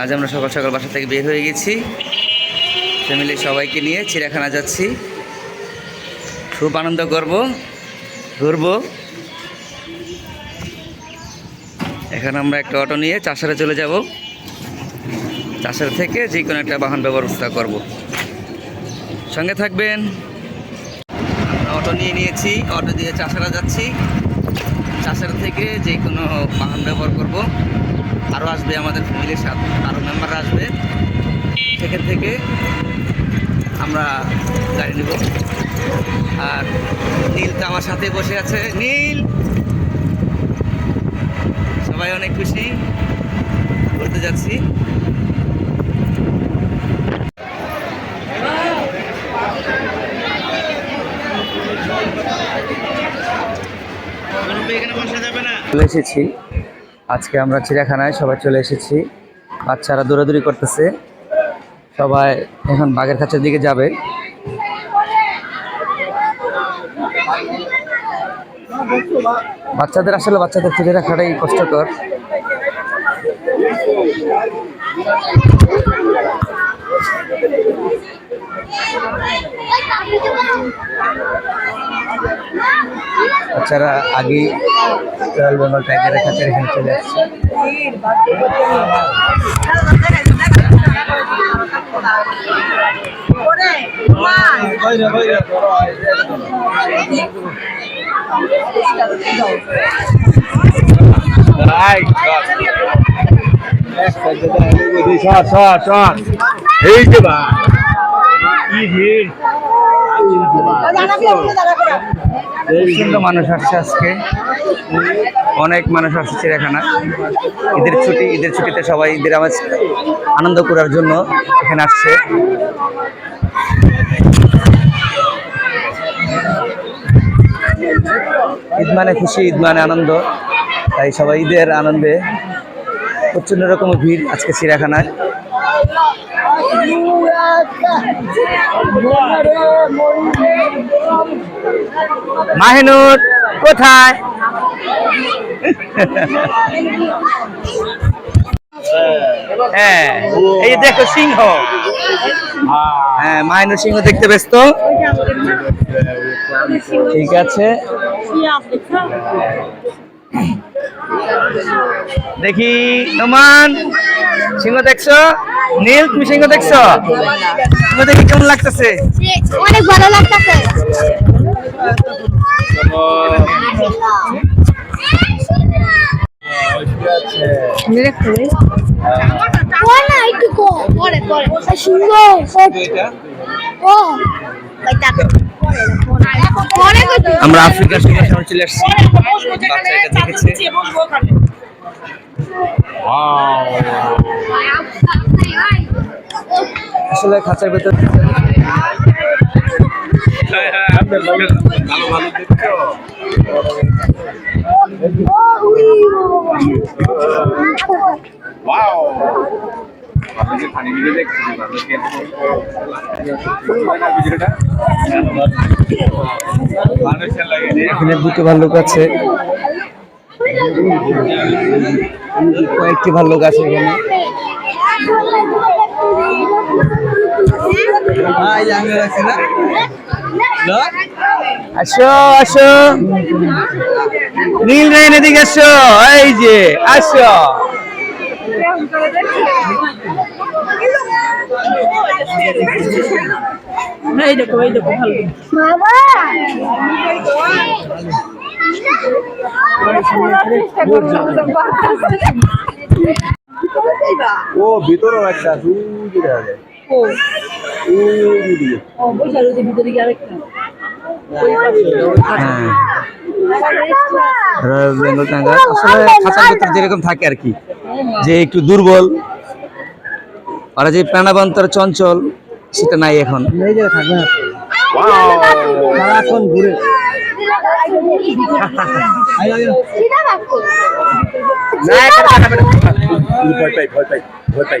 আজ আমরা সকাল সকাল বাসা থেকে বের হয়ে গেছি। ফ্যামিলি সবাইকে নিয়ে চিড়িয়াখানা যাচ্ছি। খুব আনন্দ করব, ঘুরবো। এখন আমরা একটা অটো নিয়ে চাষারে চলে যাব। চাষার থেকে যে কোনো একটা বাহন ব্যবস্থা করব। সঙ্গে থাকবেন। অটো নিয়ে নিয়েছি, অটো দিয়ে চাষারা যাচ্ছি। চাষার থেকে যে কোনো বাহন ব্যবহার করব। আরও আসবে আমাদের ফ্যামিলির সাথে আরও মেম্বাররা আসবে। সেখান থেকে আমরা গাড়ি নেব। আর নীল তো আমার সাথে বসে আছে। নীল! সবাই অনেক খুশি। ঘুরতে যাচ্ছি। চলে এসেছি। আজকে আমরা চিড়িয়াখানায় সবাই চলে এসেছি। বাচ্চারা দৌড়াদৌড়ি করতেছে। সবাই এখন বাঘের কাছের দিকে যাবে। বাচ্চাদের আসলে বাচ্চাদের ফিরে রাখাটাই কষ্টকর। বাচ্চারা আগেই রয়্যাল বেঙ্গল টাইগারের কাছে এখানে চলে আসছে এই যে বা কি ভিড় সুন্দর মানুষ আসছে আজকে। অনেক মানুষ আসছে চিড়িয়াখানা। ঈদের ছুটি, ঈদের ছুটিতে সবাই ঈদের আওয়াজ আনন্দ করার জন্য এখানে আসছে। ঈদ মানে খুশি, ঈদ মানে আনন্দ। তাই সবাই ঈদের আনন্দে প্রচণ্ড রকম ভিড় আজকে চিড়িয়াখানায়। মাহিনুর, কোথায়? হ্যাঁ এই দেখো সিংহ। হ্যাঁ মাহিনুর সিংহ দেখতে ব্যস্ত। ঠিক আছে। দেখি, নোমান, সিংহ দেখছ? নীল, তুমি সিংহ দেখছ? দেখি কেমন লাগতেছে? অনেক ভালো লাগতেছে। আমরা আফ্রিকার সিংহের সামনে চলে আসছি। আসলে খাঁচার ভেতর এখানে দুটো ভাল্লুক আছে। কয়েকটি ভাল্লুক আছে এখানে। আসো আসো। নীল রায়ন এদিকে আসো। এই যে আসো। বাবা! ও ভিতরেও একটা দুই হ্যাঁ রয়্যাল বেঙ্গল টাইগার আসলে খাঁচার ভেতর যেরকম থাকে আর কি যে একটু দুর্বল ওরা যে প্রাণবন্তর চঞ্চল সেটা নাই এখন। ঘুরে ভয় পাই ভয় পাই ভয় পাই।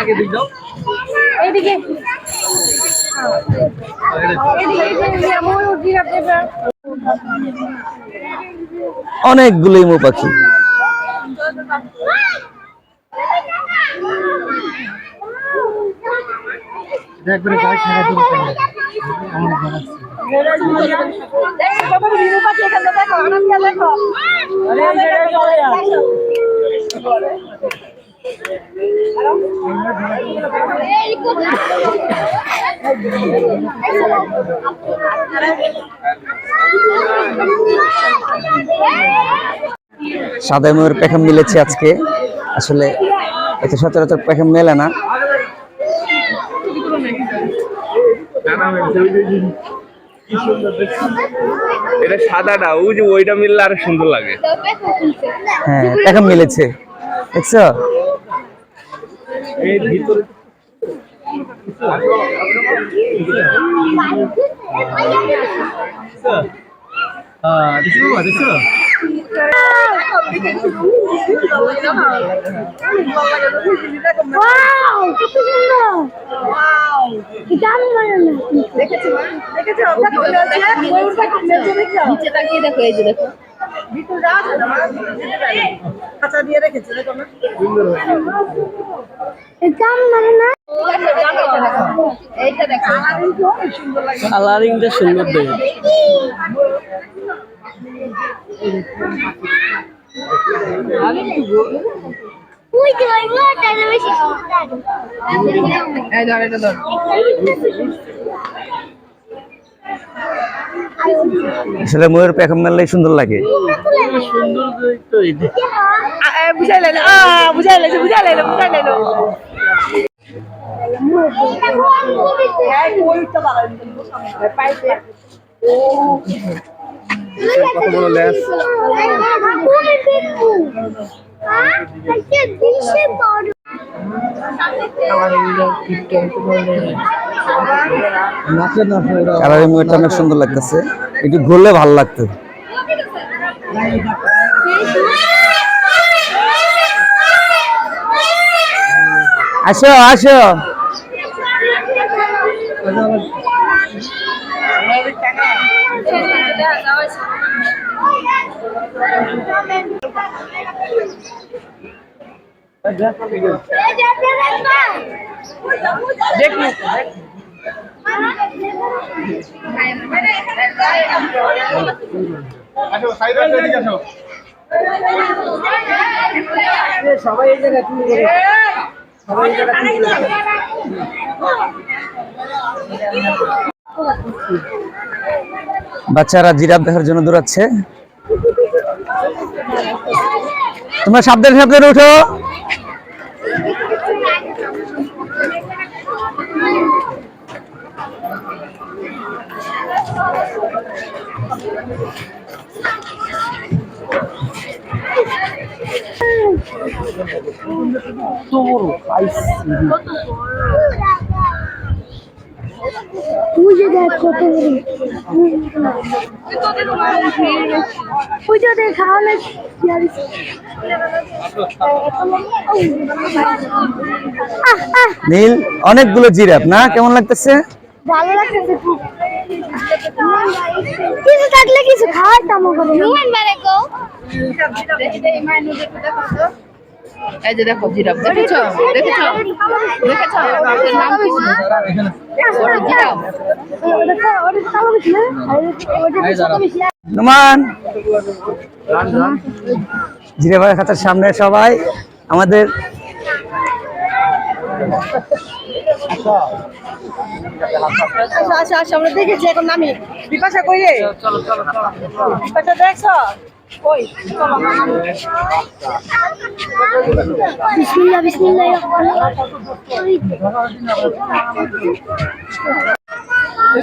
আগে দিক দাও অনেকগুলো ইমু পাখি। গাড়ি সাদা ময়ূর পেখম মিলেছে আজকে। আসলে এত সচরাচর পেখম মেলে না। এটা সাদাটা ওই যে ওইটা মিললে আরও সুন্দর লাগে। হ্যাঁ পেখম মিলেছে। দেখছ? নিচে তাকিয়ে দেখো এই যে দেখো এটা আমি বানালাম এইটা দেখো কালারিংটা সুন্দর দেবে ওই যে ওই মোটা বেশি সুন্দর এই ধর এটা ধর আসলে ময়ূর পেখম মেললেই সুন্দর লাগে। সুন্দর তো বুঝাই লাইলো। বুঝাই লাইলো বুঝাই লাইলো বুঝাই লাইলো। কত অনেক সুন্দর লাগতেছে। একটু ঘুরলে ভালো লাগতো। আসো আসো আসো সাইড আসো এদিকে আসো সবাই এই জায়গায় সবাই জায়গায় বাচ্চারা জিরাফ দেখার জন্য দৌড়াচ্ছে। তোমরা সাবধানে সাবধানে উঠো দেখ কত বড় বুঝে দেখ খাওয়ালে নীল অনেকগুলো জিরাফ না? কেমন লাগতেছে? ভালো লাগতেছে খুব। কিছু থাকলে কিছু খাওয়াইতাম ওখানে রুমান বারে গো। এই যে দেখো জিরাফ দেখেছ? দেখেছ? দেখেছ? নাম কি? নুমান। জিরাফের খাতার সামনে সবাই আমাদের আসো আসো আমরা দেখেছি এখন নামি। বিপাশা কই রে? বিপাশা দেখছ? কই? বিসমিল্লাহ বিসমিল্লাহ ওই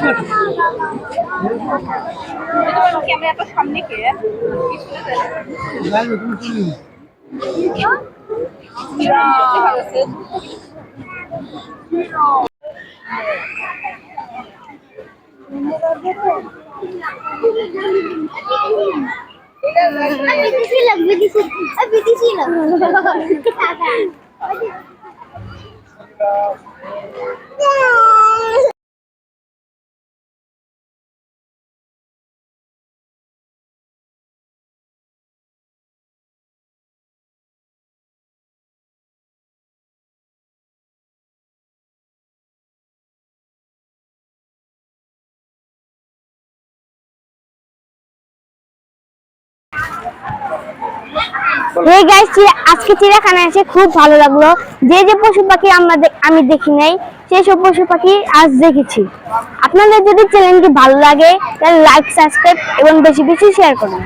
ক্যামেরাটা সামনে কে দেখা যাচ্ছে বিদেশি লোক বিদেশি এই গাইস আজকে চিড়িয়াখানায় এসে খুব ভালো লাগল। যে যে পশু পাখি আমরা আমি দেখি নাই, সেই সব পশু পাখি আজ দেখেছি। আপনাদের যদি চ্যানেলটি ভালো লাগে, তাহলে লাইক সাবস্ক্রাইব এবং বেশি বেশি শেয়ার করুন।